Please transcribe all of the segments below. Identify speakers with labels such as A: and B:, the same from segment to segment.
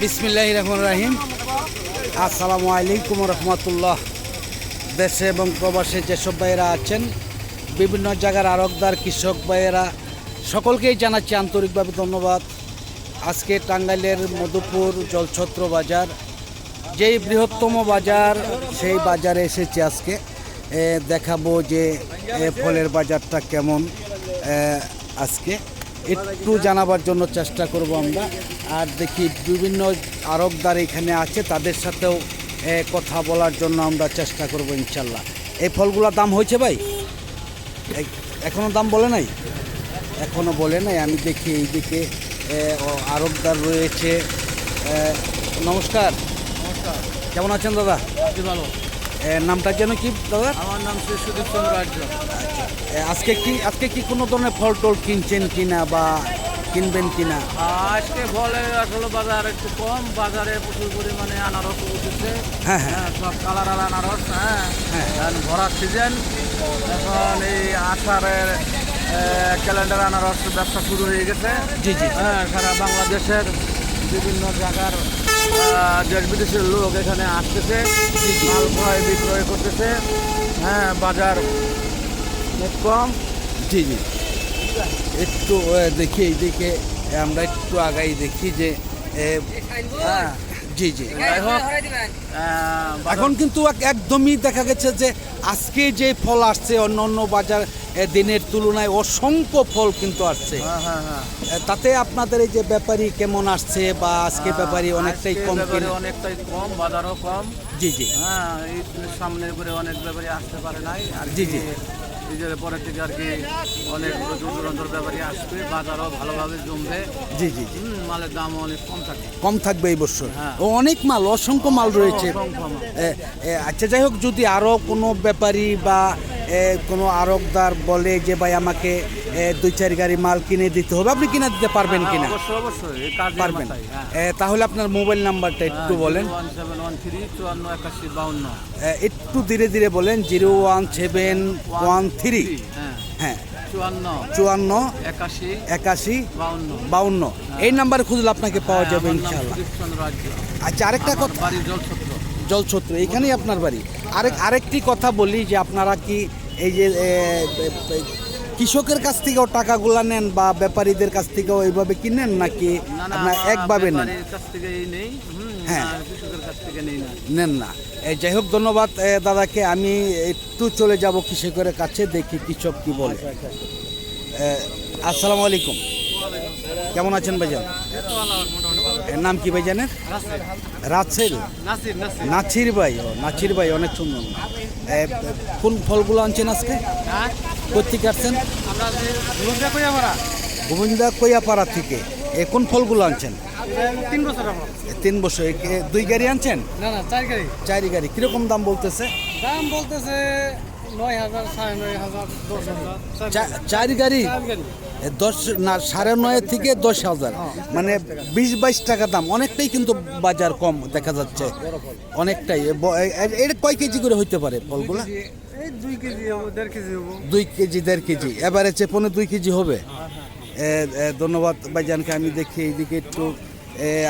A: বিসমিল্লাহ রহমান রাহিম। আসসালামু আলাইকুম রহমতুল্লাহ। দেশে এবং প্রবাসে যেসব ভাইয়েরা আছেন, বিভিন্ন জায়গার আরকদার কৃষক ভাইয়েরা, সকলকেই জানাচ্ছি আন্তরিকভাবে ধন্যবাদ। আজকে টাঙ্গাইলের মধুপুর জলছত্র বাজার, যেই বৃহত্তম বাজার, সেই বাজারে এসেছি আজকে। দেখাবো যে ফলের বাজারটা কেমন আজকে। একটু জানাবার জন্য চেষ্টা করব আমরা। আর দেখি বিভিন্ন আরকদার এখানে আছে তাদের সাথেও কথা বলার জন্য আমরা চেষ্টা করব ইনশাল্লাহ। এই ফলগুলোর দাম হয়েছে ভাই? এখনও দাম বলে নাই? এখনও বলে নাই আমি দেখি এইদিকে আরকদার রয়েছে। এ, নমস্কার। কেমন আছেন দাদা?
B: ভালো।
A: নামটা যেন কি দাদা?
B: আমার নাম শ্রী সুদীপ চন্দ্র আর্য।
A: আজকে কি আজকে কি কোনো ধরনের ফল টল কিনছেন কিনা বা কিনবেন কিনা?
B: আজকে ফলে আসলে বাজার একটু কম বাজারে প্রচুর পরিমাণে আনারস উঠেছে।
A: হ্যাঁ, হ্যাঁ।
B: হ্যাঁ সব কালার আর আনারস হ্যাঁ।
A: হ্যাঁ।
B: এখন ভরার সিজন এখন এই আষাঢ়ের ক্যালেন্ডার আনারস ব্যবসা শুরু হয়ে গেছে।
A: জি, জি।
B: হ্যাঁ সারা বাংলাদেশের বিভিন্ন জায়গার দেশ বিদেশের লোক এখানে আসতেছে মাল ক্রয় বিক্রয় করতেছে হ্যাঁ বাজার খুব কম।
A: জি জি। একটু দেখি এইদিকে দিকে আমরা একটু আগাই দেখি যে এ,
B: হ্যাঁ
A: জি জি।
B: যাই হোক
A: এখন কিন্তু একদমই দেখা গেছে যে আজকে যে ফল আসছে অন্য অন্য বাজার দিনের তুলনায় অসংখ্য ফল কিন্তু আসছে।
B: হ্যাঁ হ্যাঁ হ্যাঁ।
A: তাতে আপনাদের এই যে ব্যাপারী কেমন আসছে বা আজকে ব্যাপারী অনেকটাই কম
B: অনেকটাই কম বাজারও কম।
A: জি জি।
B: হ্যাঁ সামনের করে অনেক ব্যাপারী আসতে পারে নাই। আর
A: জি, জি।
B: ঈদের পরের থেকে আর কি অনেক দূর দূরান্তর ব্যাপারী আসবে বাজারও ভালোভাবে জমবে।
A: জি জি জি।
B: মালের দাম অনেক কম থাকবে
A: কম থাকবে এই বছর?
B: হ্যাঁ।
A: ও অনেক মাল অসংখ্য মাল রয়েছে। আচ্ছা যাই হোক যদি আরও কোনো ব্যাপারী বা কোনো আরকদার বলে যে ভাই আমাকে দুই চার গাড়ি মাল কিনে দিতে হবে। আপনি কিনে দিতে পারবেন
B: হ্যাঁ,
A: কিনা? পারবেন।
B: হ্যাঁ।
A: তাহলে আপনার মোবাইল নাম্বারটা একটু বলেন।
B: বাউন্ন।
A: এ, একটু ধীরে ধীরে বলেন zero one seven one three.
B: হ্যাঁ
A: হ্যাঁ।
B: চুয়ান্ন একাশি
A: একাশি
B: বাউন্ন।
A: এই নাম্বারে খুঁজলে আপনাকে পাওয়া
B: হ্যাঁ,
A: যাবে ইনশাল্লাহ। আচ্ছা আরেকটা কথা
B: জলছত্র।
A: এখানেই আপনার বাড়ি। আরেক আরেকটি কথা বলি যে আপনারা কি এই যে কৃষকের কাছ থেকেও টাকাগুলা নেন বা ব্যাপারীদের কাছ থেকেও এইভাবে কিনেন নাকি আপনার একভাবে নেন? হ্যাঁ। নেন না। যাই হোক ধন্যবাদ দাদাকে। আমি একটু চলে যাব কৃষকের কাছে দেখি কৃষক কি বলে। আসসালামু আলাইকুম। কেমন আছেন ভাইজান? এর নাম কি ভাইজানের?
B: নাসির।
A: নাছির ভাই ও নাছির ভাই অনেক সুন্দর। কোন ফলগুলো আনছেন আজকে?
B: হ্যাঁ?
A: কোথেকে আসছেন? গোবিন্দা কইয়াপাড়া থেকে। এ কোন ফলগুলো আনছেন?
B: তিন বছর
A: তিন বছর। এ, দুই গাড়ি আনছেন?
B: না না চার গাড়ি।
A: চারি গাড়ি। কীরকম দাম বলতেছে?
B: দাম বলতেছে নয় হাজার সাড়ে নয় হাজার দশ হাজার চার
A: চারি গাড়ি। দশ না সাড়ে নয় থেকে দশ হাজার। মানে বিশ বাইশ টাকা দাম। অনেকটাই কিন্তু বাজার কম দেখা যাচ্ছে। অনেকটাই। এটা কয় কেজি করে হইতে পারে ফলগুলো?
B: দুই কেজি দেড় কেজি
A: এবারে চেপনে দুই কেজি হবে। ধন্যবাদ ভাইজানকে। আমি দেখি এইদিকে একটু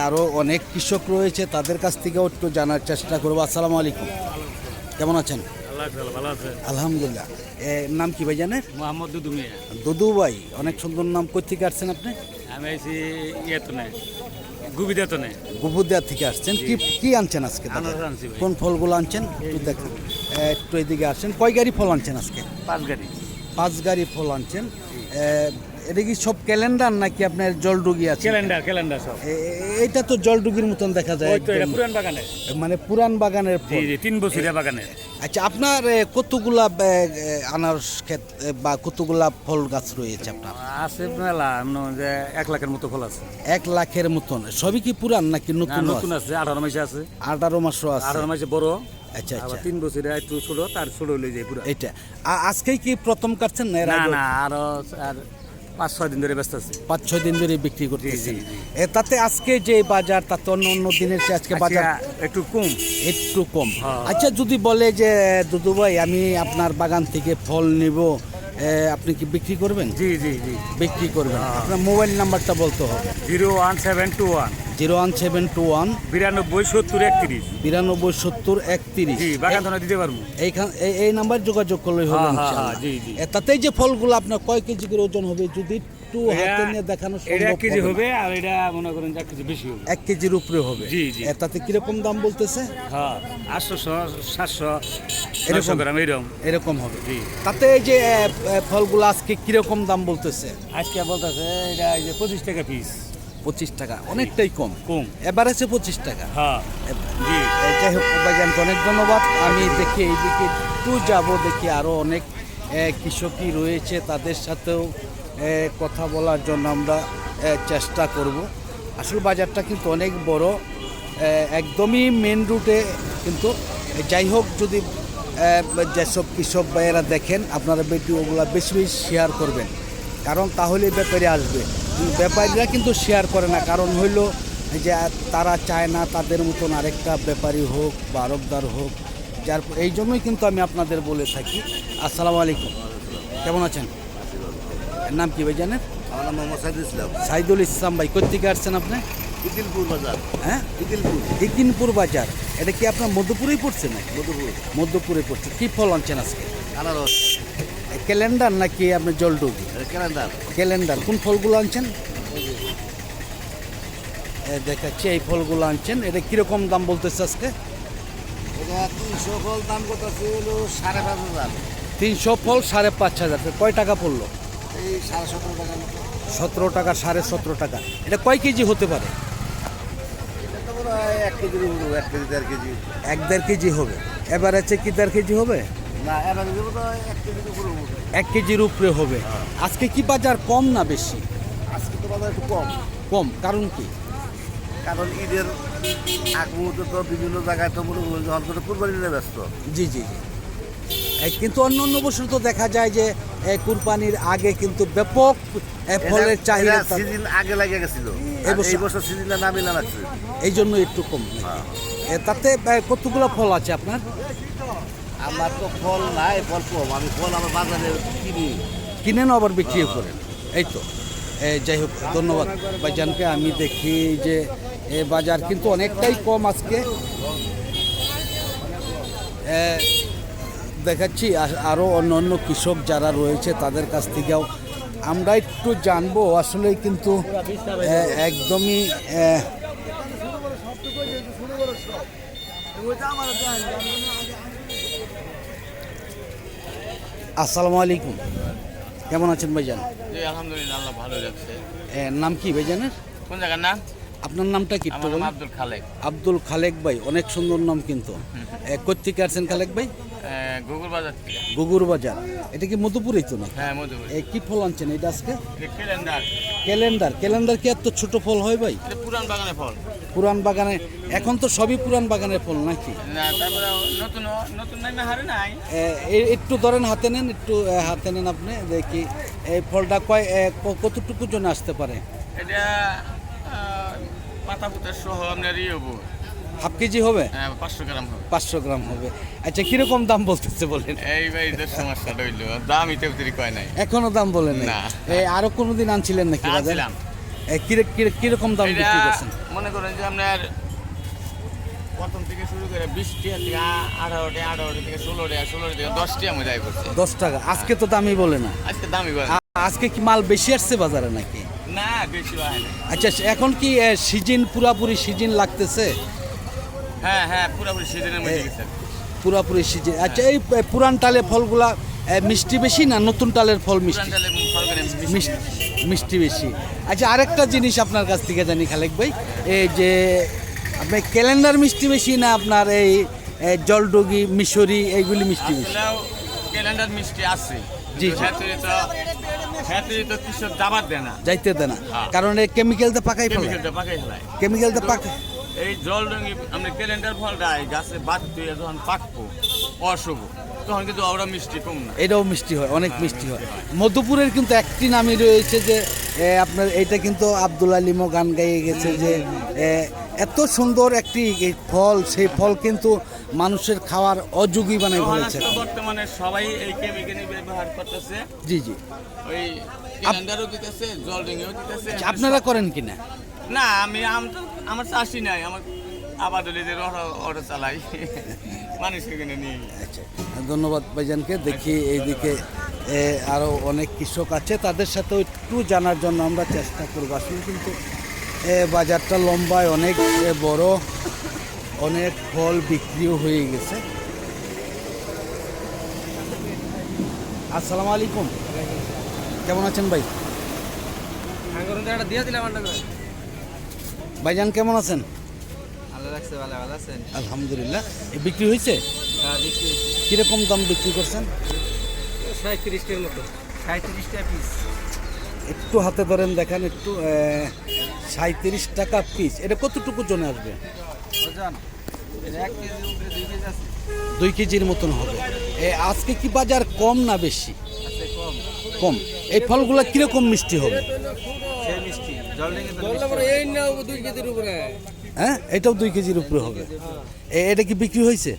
A: আরও অনেক কৃষক রয়েছে। তাদের কাছ থেকেও একটু জানার চেষ্টা করব। আসসালামু আলাইকুম। কেমন আছেন? আলহামদুলিল্লাহ। নাম কি ভাইজানের
B: মোহাম্মদ দুদু মিয়া।
A: দুদু ভাই অনেক সুন্দর নাম কোথেকে আসছেন আপনি?
B: আমি আইছি ইয়ে তো নেই গুবিদা তো নেই
A: গুবুদিয়া থেকে আসছেন। কি কি আনছেন আজকে?
B: ভাই।
A: কোন ফলগুলো আনছেন? একটু দেখেন। একটু এদিকে আসেন। কয় গাড়ি ফল আনছেন আজকে?
B: পাঁচ গাড়ি।
A: পাঁচ গাড়ি ফল আনছেন। এটা কি সব ক্যালেন্ডার নাকি আপনার জলডুগি আছে?
B: ক্যালেন্ডার ক্যালেন্ডার সব।
A: এ- এ- এইটা তো জলডুগির মতন দেখা যায়
B: এটা পুরান বাগানে।
A: মানে পুরান বাগানের ফল।
B: তিন বছরিয়া বাগানে।
A: আচ্ছা আপনার কতগুলা আনারস ক্ষেত বা কতগুলা ফল গাছ রয়েছে আপনার?
B: আছে মেলা যে এক লাখের মতো ফল আছে।
A: এক লাখের মতন। সবই কি পুরান নাকি নতুন
B: নতুন আছে? আঠারো মাসে আছে।
A: আঠারো মাসও আছে।
B: আঠারো মাসে বড়।
A: আচ্ছা আচ্ছা।
B: তিন বছরে একটু ছোট তার ছোট হলে যায় পুরো।
A: এটা আজকেই কি প্রথম কাটছেন না?
B: না আরও আর পাঁচ ছয় দিন ধরে ব্যস্ত আছে।
A: পাঁচ ছয় দিন ধরে বিক্রি করতেছি। তাতে আজকে যে বাজার তাতে অন্য অন্য দিনের চেয়ে আজকে বাজার
B: একটু কম।
A: একটু কম।
B: হ্যাঁ।
A: আচ্ছা যদি বলে যে দুদু ভাই আমি আপনার বাগান থেকে ফল নিব আপনি কি বিক্রি করবেন?
B: জি জি জি।
A: বিক্রি করবেন।
B: হ্যাঁ।
A: আপনার মোবাইল নাম্বারটা বলতে হবে।
B: Zero one seven two one.
A: Zero one seven two one.
C: বিরানব্বই সত্তর একত্রিশ।
A: বিরানব্বই সত্তর একত্রিশ।
C: জি বাগান দিতে পারব।
A: এইখান এই- নাম্বার যোগাযোগ করলে হবে
C: হ্যাঁ, হ্যাঁ, জি, জি।
A: তাতেই যে ফলগুলো আপনার কয় কেজি করে ওজন হবে যদি একটু হাতে নিয়ে দেখানো সম্ভব
C: এক কেজি
A: হবে
C: আর এটা মনে করেন এক কেজি বেশি হবে।
A: এক কেজির উপরে হবে।
C: জি, জি।
A: তাতে কীরকম দাম বলতেছে?
C: হ্যাঁ আটশো সাতশো
A: এরকম?
C: গ্রাম এরকম।
A: এরকম হবে।
C: জি।
A: তাতে এই যে ফলগুলো আজকে কীরকম দাম বলতেছে?
C: আজকে বলতেছে এটা এই যে পঁচিশ টাকা পিস
A: পঁচিশ টাকা অনেকটাই কম।
C: কম।
A: আছে পঁচিশ টাকা।
C: হ্যাঁ।
A: যাই হোক ভাইজানকে অনেক ধন্যবাদ। আমি দেখি এইদিকে একটু যাব দেখি আরও অনেক কৃষকই রয়েছে তাদের সাথেও কথা বলার জন্য আমরা চেষ্টা করব। আসল বাজারটা কিন্তু অনেক বড় একদমই মেন রুটে কিন্তু যাই হোক যদি যেসব কৃষক ভাইয়েরা দেখেন আপনারা ভিডিওগুলো বেশি বেশি শেয়ার করবেন। কারণ তাহলে ব্যাপারী আসবে। ব্যাপারীরা কিন্তু শেয়ার করে না। কারণ হইল যে তারা চায় না তাদের মতন আরেকটা ব্যাপারী হোক বা আরবদার হোক যার এই জন্যই কিন্তু আমি আপনাদের বলে থাকি। আসসালামু আলাইকুম। কেমন আছেন? এর নাম কি ভাই জানেন?
D: আমার নাম মোহাম্মদ সাইদুল ইসলাম।
A: সাইদুল ইসলাম ভাই কোথেকে আসছেন আপনি?
D: ইদিলপুর বাজার।
A: হ্যাঁ?
D: ইদিলপুর
A: ইকিনপুর বাজার। এটা কি আপনার মধ্যপুরেই পড়ছে না
D: মধুপুর।
A: মধ্যপুরে পড়ছে। কী ফল আনছেন আজকে?
D: আনারস
A: ক্যালেন্ডার নাকি আপনার জলডুগি
D: ক্যালেন্ডার।
A: ক্যালেন্ডার। কোন ফলগুলো আনছেন? দেখাচ্ছি এই ফলগুলো আনছেন। এটা কীরকম দাম বলতেছে আজকে?
D: তিনশো ফল দাম কত ছিল সাড়ে পাঁচ হাজার।
A: তিনশো ফল সাড়ে পাঁচ হাজার। কয় টাকা পড়ল?
D: এই সাড়ে সতেরো মতো।
A: সতেরো টাকা সাড়ে সতেরো টাকা। এটা কয় কেজি হতে পারে?
D: এটা তো এক উপরে এক কেজি দেড় কেজি।
A: এক দেড় কেজি হবে। এবার আছে কি দেড় কেজি হবে?
D: এক কেজির উপরে
A: হবে। আজকে কি বাজার কম না বেশি?
D: আজকে তো বাজার একটু কম।
A: কম কারণ কি?
D: কারণ ঈদের আগ মুহূর্তে তো বিভিন্ন জায়গায় তো মনে করুন যখন করে কুরবানি নিয়ে ব্যস্ত।
A: জি জি জি। কিন্তু অন্য অন্য বছর তো দেখা যায় যে কুরবানির আগে কিন্তু ব্যাপক ফলের চাহিদা
D: সিজন আগে লাগে গেছিল।
A: এই বছর-
D: সিজনটা নামিলা লাগছে।
A: এই জন্য একটু কম। এ, তাতে কতগুলো ফল আছে আপনার?
D: আমার তো ফল নাই, ফল কম। আমি ফল আমার বাজারে কিনি।
A: কিনেন আবার বিক্রিও করেন? এই তো। যাই হোক, ধন্যবাদ। ভাইজানকে আমি দেখি যে এ বাজার কিন্তু অনেকটাই কম আজকে। দেখাচ্ছি আরও অন্য অন্য কৃষক যারা রয়েছে তাদের কাছ থেকেও। আমরা একটু জানব আসলে কিন্তু একদমই এ, আসসালামু আলাইকুম। কেমন আছেন ভাইজান?
E: আলহামদুলিল্লাহ আল্লাহ ভালো
A: এ, নাম কি ভাইজানের?
E: কোন জায়গার না
A: আপনার নামটা কি
E: নাম আব্দুল খালেক।
A: আব্দুল খালেক ভাই অনেক সুন্দর নাম কিন্তু। কোথেকে আসছেন খালেক ভাই?
E: গুগল বাজার
A: গুগুর বাজার। এটা কি মধুপুরেই তো না
E: হ্যাঁ মধুপুর।
A: কি ফল আনছেন এটা আজকে?
E: Calendar
A: calendar. ক্যালেন্ডার কি এত ছোট ফল হয় ভাই?
E: পুরান বাগানে ফল।
A: পুরান বাগানে এখন তো সবই পুরান বাগানের ফল নাকি? একটু ধরেন হাতে নেন একটু হাতে নেন আপনি দেখি এই ফলটা কয় কতটুকু জন্য আসতে পারে?
E: এটা পাতা পুতা সহ আপনার ইয়ে হব।
A: হাফ কেজি হবে?
E: হ্যাঁ, পাঁচশো গ্রাম হবে।
A: পাঁচশো গ্রাম হবে। আচ্ছা কীরকম দাম বলতেছে বলেন?
E: এই ভাই যে সমস্যা রইল দাম ইতে উতরি কয় নাই।
A: এখনও দাম বলেন
E: না।
A: এই আরও কোনোদিন আনছিলেন নাকি
E: আনছিলাম।
A: কীরকম দাম বিক্রি করছেন?
E: মনে করেন যে আপনার প্রথম থেকে শুরু করে বিশ থেকে থেকে ষোলোটি ষোলোটি থেকে দশটি আমি যাই করছে।
A: দশ টাকা। আজকে তো দামই বলে না।
E: আজকে দামি করে
A: আ- আজকে কি মাল বেশি আসছে বাজারে নাকি?
E: না বেশি হয়
A: আচ্ছা এখন কি সিজন পুরাপুরি সিজন লাগতেছে?
E: হ্যাঁ হ্যাঁ পুরোপুরি সিজনের মধ্যে
A: পুরাপুরি সিজন আচ্ছা এই পুরান টালে ফলগুলা মিষ্টি বেশি না নতুন টালের ফল মিষ্টি।
E: মিষ্টি
A: বেশি। আচ্ছা আরেকটা জিনিস আপনার কাছ থেকে জানি খালেক ভাই এই যে আপনি ক্যালেন্ডার মিষ্টি বেশি না আপনার এই জলডুগি মিশরি এইগুলি মিষ্টি বেশি?
E: ক্যালেন্ডার মিষ্টি আছে।
A: জি, যাইতে দেয় না।
E: হ্যাঁ।
A: কারণ এই পাকাই ফেলে।
E: এই জল আমরা ক্যালেন্ডার ফলটা গাছে বাদ দিয়ে যখন পাকবো অশুভ। তখন কিন্তু ওরা মিষ্টি কম না।
A: এটাও মিষ্টি হয় অনেক মিষ্টি হয়। মধুপুরের কিন্তু একটি নামই রয়েছে যে এ, আপনার এইটা কিন্তু আব্দুল আলিমও গান গাইয়ে গেছে যে এ, এত সুন্দর একটি এই ফল সেই ফল কিন্তু মানুষের খাওয়ার অযোগী বানাই ফেলেছে।
E: বর্তমানে সবাই এই কেমিক্যাল ব্যবহার করতেছে।
A: জি জি।
E: ওই ক্যালেন্ডারও দিতেছে জল দিতেছে।
A: আচ্ছা, আপনারা করেন কিনা
E: না? আমি আম- আমার চাষি নাই আমার আবাদলিদের চালাই।
A: আচ্ছা ধন্যবাদ ভাইজানকে। দেখি এইদিকে এ, আরও অনেক কৃষক আছে। তাদের সাথেও একটু জানার জন্য আমরা চেষ্টা করব। আসলে কিন্তু এ, বাজারটা লম্বায় অনেক বড়। অনেক ফল বিক্রিও হয়ে গেছে। আসসালামু আলাইকুম। কেমন আছেন ভাই? ভাইজান কেমন আছেন?
B: আল্লাহ রাখছে ভালো ভালো আছেন
A: আলহামদুলিল্লাহ। এ বিক্রি হয়েছে?
B: হ্যাঁ
A: কীরকম দাম বিক্রি করছেন?
B: সাঁত্রিশটার মতো। সাঁত্রিশটা পিস
A: একটু হাতে ধরেন দেখেন একটু সাঁত্রিশ টাকা পিস এটা কতটুকু জনে আসবে?
B: দুই কেজি আছে।
A: দুই কেজির মতন হবে। এ, আজকে কি বাজার কম না বেশি?
B: কম।
A: কম। এই ফলগুলো কীরকম মিষ্টি হবে?
B: মিষ্টি
A: হ্যাঁ? এটাও দুই কেজির উপরে হবে। এটা কি বিক্রি হয়েছে?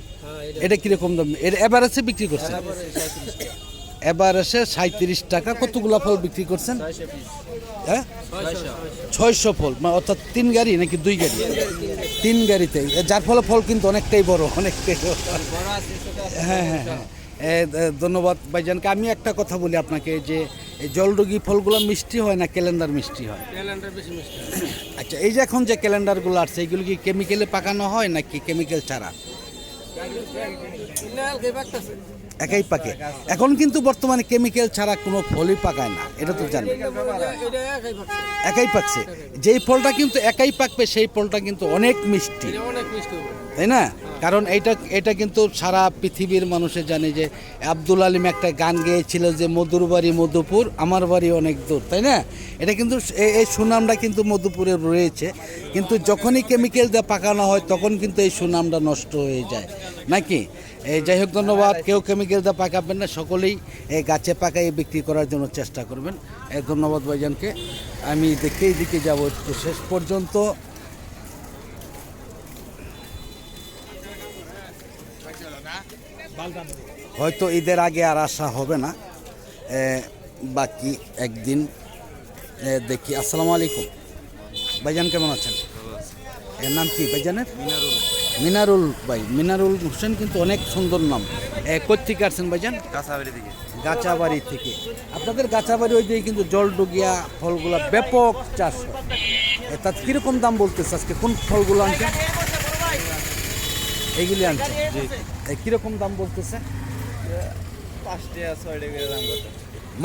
A: এটা কীরকম দাম? এটা এভারেজে বিক্রি করছেন? এভারেজে সাঁত্রিশ টাকা। কতগুলা ফল বিক্রি করছেন? হ্যাঁ? ছয়শো ফল। অর্থাৎ তিন গাড়ি নাকি দুই গাড়ি? তিন গাড়িতে। যার ফলে ফল কিন্তু অনেকটাই বড়, অনেকটাই হ্যাঁ হ্যাঁ হ্যাঁ। ধন্যবাদ ভাইজানকে। আমি একটা কথা বলি আপনাকে যে এই জলডুগি ফলগুলো মিষ্টি হয় না ক্যালেন্ডার মিষ্টি হয়?
B: ক্যালেন্ডার বেশি মিষ্টি
A: আচ্ছা এই যে এখন যে ক্যালেন্ডারগুলো আছে এইগুলো কি কেমিক্যালে পাকানো হয় নাকি কেমিক্যাল ছাড়া? একাই পাকে। এখন কিন্তু বর্তমানে কেমিক্যাল ছাড়া কোনো ফলই পাকায় না এটা তো জানি।
B: একাই
A: পাকছে। যেই ফলটা কিন্তু একাই পাকবে সেই ফলটা কিন্তু অনেক মিষ্টি। তাই না? কারণ এটা এটা কিন্তু সারা পৃথিবীর মানুষে জানে যে আব্দুল আলিম একটা গান গেয়েছিল যে মধুর বাড়ি মধুপুর, আমার বাড়ি অনেক দূর, তাই না? এটা কিন্তু এই সুনামটা কিন্তু মধুপুরে রয়েছে, কিন্তু যখনই কেমিক্যাল দিয়ে পাকানো হয়, তখন কিন্তু এই সুনামটা নষ্ট হয়ে যায়, নাকি? এই যাই হোক, ধন্যবাদ। কেউ কেমিক্যাল দিয়ে পাকাবেন না, সকলেই এই গাছে পাকাই বিক্রি করার জন্য চেষ্টা করবেন। এই ধন্যবাদ ভাইজানকে। আমি দেখে দিকে যাব শেষ পর্যন্ত। হয়তো ঈদের আগে আর আসা হবে না। বাকি একদিন দেখি। আসসালামু আলাইকুম। ভাইজান কেমন আছেন? এর নাম কি ভাইজানের? মিনারুল। ভাই। মিনারুল হোসেন কিন্তু অনেক সুন্দর নাম। কোথেকে আসছেন ভাইজান?
B: থেকে।
A: গাছাবাড়ি থেকে। আপনাদের গাছাবাড়ি ওই দিকে কিন্তু জলডুগিয়া ফলগুলা ব্যাপক চাষ হয়। তার কীরকম দাম বলতেছে আজকে? কোন ফলগুলো আনছেন? এইগুলি আনছেন এ, কীরকম দাম বলতেছে?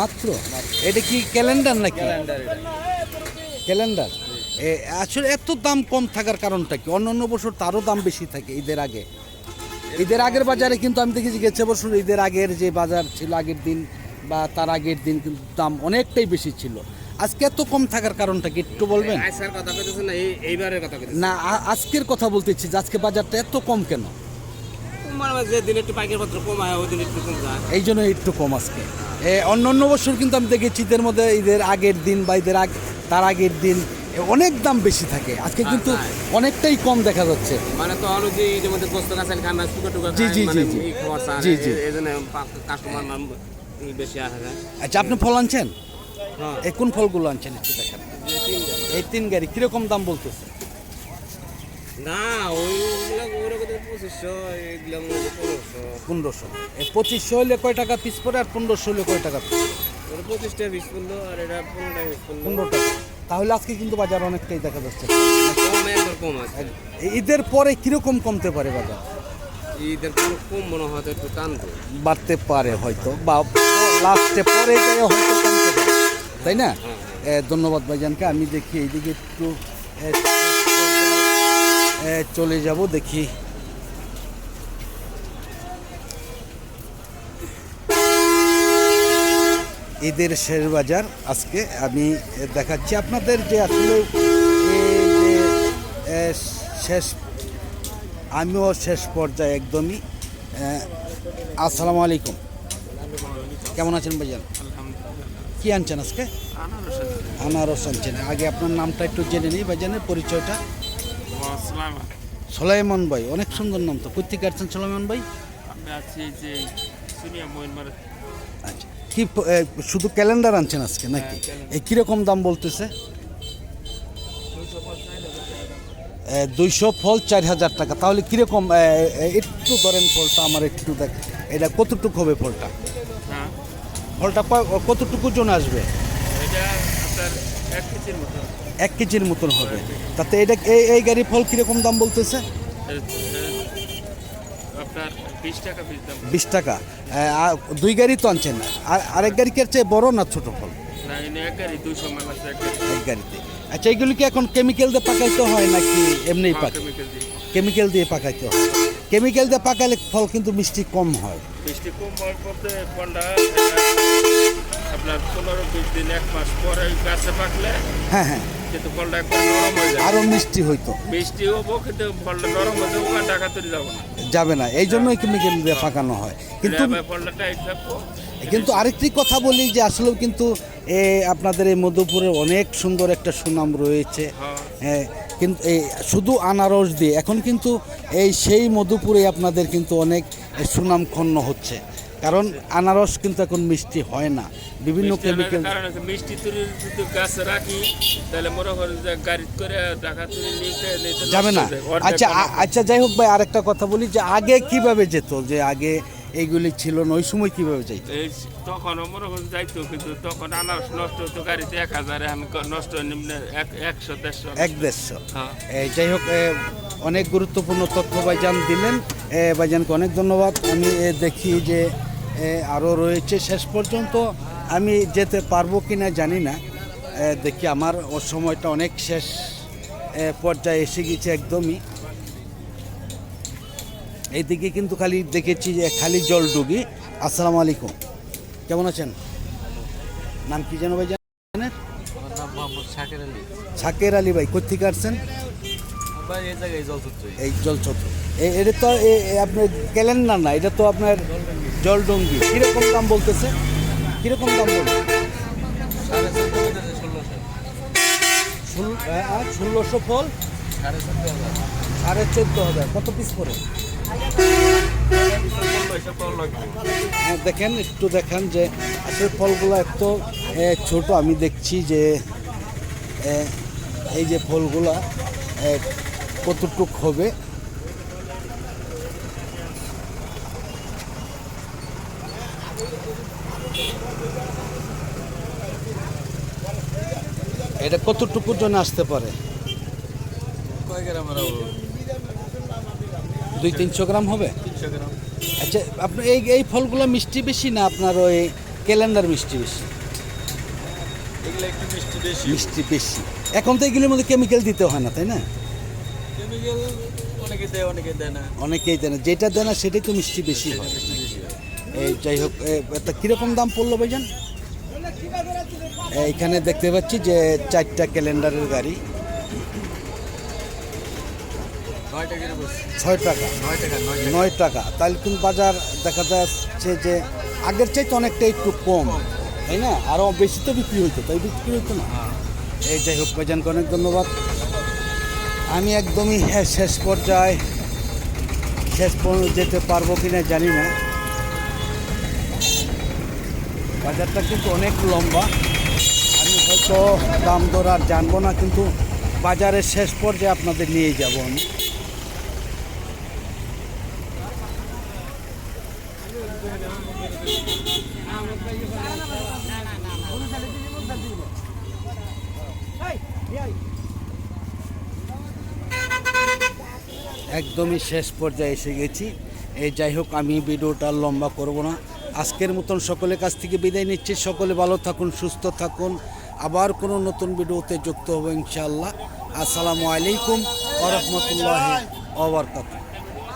A: মাত্র? এটা কি ক্যালেন্ডার নাকি?
B: ক্যালেন্ডার।
A: আসলে এত দাম কম থাকার কারণটা কি? অন্য অন্য বছর তারও দাম বেশি থাকে ঈদের আগে। ঈদের আগের বাজারে কিন্তু আমি দেখেছি গেছে বছর ঈদের আগের যে বাজার ছিল আগের দিন বা তার আগের দিন কিন্তু দাম অনেকটাই বেশি ছিল। আজকে এত কম থাকার কারণটা কি একটু বলবেন?
B: না কথা কইতেছেন।
A: না আজকের কথা বলতেছি যে আজকে বাজারটা এত কম কেন?
B: মানে একটু পাইকারি কম হয় ওই দিন একটু কম
A: এই জন্য একটু কম আজকে। অন্য অন্য বছর কিন্তু আমি দেখেছি ঈদের মধ্যে ঈদের আগের দিন বা ঈদের আগে তার আগের দিন অনেক দাম বেশি থাকে। আজকে কিন্তু অনেকটাই কম দেখা যাচ্ছে।
B: মানে তো আরও যে এর মধ্যে গোস্ত কাছেন খান না টুকা টুকা
A: জি, জি,
B: মানে
A: জি, জি। জি, জি।
B: কাস্টমার নাম বেশি আসে।
A: আচ্ছা আপনি ফল আনছেন?
B: হ্যাঁ
A: এই কোন ফলগুলো আনছেন একটু দেখেন। এই তিন গাড়ি কীরকম দাম বলতেছে?
B: না পনেরোশো।
A: এই পঁচিশশো হলে কয় টাকা পিস পড়ে আর পনেরোশো হলে কয় টাকা পিস
B: পঁচিশটা পড়ল আর এটা পনেরোটা
A: পনেরো টাকা তাহলে আজকে কিন্তু বাজার অনেকটাই দেখা যাচ্ছে। ঈদের পরে কীরকম কমতে পারে বাজার?
B: ঈদের পরে কম মনে হয় তো একটু টানবে।
A: বাড়তে পারে হয়তো বা লাস্টে পরে হয়তো তাই না? ধন্যবাদ ভাইজানকে। আমি দেখি এইদিকে একটু চলে যাব, দেখি। ঈদের শেষ বাজার আজকে আমি দেখাচ্ছি। আপনাদের যে আসলে শেষ, আমিও শেষ পর্যায়ে একদমই আসসালামু আলাইকুম। কেমন আছেন ভাইজান? কি আনছেন আজকে? আনারস আনছেন। আগে আপনার নামটা একটু জেনে নিই বা জেনে পরিচয়টা? সোলাইমান ভাই অনেক সুন্দর নাম তো। কোথেকে আসছেন সোলাইমান ভাই? আচ্ছা কি শুধু ক্যালেন্ডার আনছেন আজকে নাকি? এই কীরকম দাম বলতেছে? দুইশো ফল চার হাজার টাকা। তাহলে কীরকম একটু ধরেন ফলটা আমার একটু দেখ। এটা কতটুকু হবে ফলটা?
E: হ্যাঁ
A: ফলটা কতটুকু জন আসবে?
E: এক কেজির
A: মতন হবে। তাতে এটা এই এই গাড়ি ফল কীরকম দাম বলতেছে?
E: বিশ টাকা
A: দুই গাড়ি তো আনছেন। আর আরেক গাড়ি কি চেয়ে বড় না ছোট ফল?
E: এক
A: গাড়িতে। আচ্ছা এগুলি কি এখন কেমিক্যাল দিয়ে পাকাইতে হয় নাকি এমনিই পাক?
E: কেমিক্যাল
A: কেমিক্যাল দিয়ে পাকাইতে হয়। কেমিক্যাল দিয়ে পাকালে ফল কিন্তু মিষ্টি কম হয়।
E: মিষ্টি কম পথে পন্ডা আপনার পনেরো বিশ দিন এক মাস পরে গাছে পাকলে
A: হ্যাঁ হ্যাঁ।
E: কিন্তু ফলটা একবার নরম হয়ে যায়।
A: আরও মিষ্টি হইতো।
E: মিষ্টি হব কিন্তু ফলটা নরম হয়ে যাব আর টাকা তৈরি যাব না।
A: যাবে না এই জন্যই কেমিক্যাল দিয়ে পাকানো হয়। কিন্তু
E: ফলটা টাইট থাকব
A: কিন্তু আরেকটি কথা বলি যে আসলেও কিন্তু এ, আপনাদের এই মধুপুরে অনেক সুন্দর একটা সুনাম রয়েছে।
E: হ্যাঁ।
A: হ্যাঁ, কিন্তু এই শুধু আনারস দিয়ে এখন কিন্তু এই সেই মধুপুরে আপনাদের কিন্তু অনেক সুনাম ক্ষণ্ণ হচ্ছে। কারণ আনারস কিন্তু এখন মিষ্টি হয় না। বিভিন্ন কেমিক্যাল
E: মিষ্টি যদি গাছে রাখি তাহলে মনে করেন যে গাড়ি করে নিতে নিতে
A: যাবে না। আচ্ছা আচ্ছা যাই হোক ভাই আরেকটা কথা বলি যে আগে কীভাবে যেত? যে আগে এইগুলি ছিল না ওই সময় কীভাবে যাইত?
E: তখন মনে করেন যাইতো কিন্তু তখন আনারস নষ্ট হতো গাড়িতে এক হাজার নষ্ট নিম্নে এক একশো দেড়শো।
A: এক দেড়শো।
E: হ্যাঁ।
A: যাই হোক অনেক গুরুত্বপূর্ণ তথ্য ভাইজান দিলেন। এ, ভাইজানকে অনেক ধন্যবাদ। আমি দেখি যে আরও রয়েছে। শেষ পর্যন্ত আমি যেতে পারব কি না জানি না। দেখি আমার ও সময়টা অনেক শেষ পর্যায়ে এসে গেছে একদমই। এইদিকে কিন্তু খালি দেখেছি যে খালি জল ডুবি। আসসালামু আলাইকুম। কেমন আছেন? নাম কি যেন ভাই জানেন? শাকের আলী। ভাই কোথেকে আসছেন? এই জলছত্র এ- এটা তো আপনার ক্যালেন্ডার না এটা তো আপনার জলডঙ্গি কীরকম দাম বলতেছে? কীরকম দাম বলছে ষোলোশো। ফল? সাড়ে চোদ্দ হাজার। কত পিস করে হ্যাঁ দেখেন, একটু দেখেন যে আসলে ফলগুলো এত ছোট, আমি দেখছি যে এই যে ফলগুলা কতটুক হবে? এটা কতটুকুর জন্য আসতে পারে? দুই তিনশো গ্রাম হবে? আচ্ছা আপনার এই এই ফলগুলো মিষ্টি বেশি না আপনার ওই ক্যালেন্ডার মিষ্টি বেশি?
F: মিষ্টি বেশি।
A: এখন তো এগুলোর মধ্যে কেমিক্যাল দিতে হয় না তাই না? অনেকেই দেয় না। যেটা দেয় না সেটাই তো মিষ্টি বেশি হয়। এই যাই হোক তা কীরকম দাম পড়ল ভাইজান? এইখানে দেখতে পাচ্ছি যে চারটা ক্যালেন্ডারের গাড়ি। ছয় টাকা।
F: নয় টাকা
A: তাহলে কিন্তু বাজার দেখা যাচ্ছে যে আগের চাইতে অনেকটা একটু কম তাই না? আরও বেশি তো বিক্রি হইতো তাই বিক্রি হইতো না? এই যাই হোক ভাইজানকে অনেক ধন্যবাদ। আমি একদমই হ্যাঁ, শেষ পর্যায়ে শেষ পর্যন্ত যেতে পারব কি না জানি না। বাজারটা কিন্তু অনেক লম্বা। আমি হয়তো দাম দর আর জানব না কিন্তু বাজারের শেষ পর্যায়ে আপনাদের নিয়ে যাব আমি। একদমই শেষ পর্যায়ে এসে গেছি। এই যাই হোক, আমি ভিডিওটা লম্বা করব না। আজকের মতন সকলের কাছ থেকে বিদায় নিচ্ছি। সকলে ভালো থাকুন, সুস্থ থাকুন। আবার কোনো নতুন ভিডিওতে যুক্ত হব ইনশাআল্লাহ। আসসালামু আলাইকুম আ রহমতুল্লাহ ওবরকাত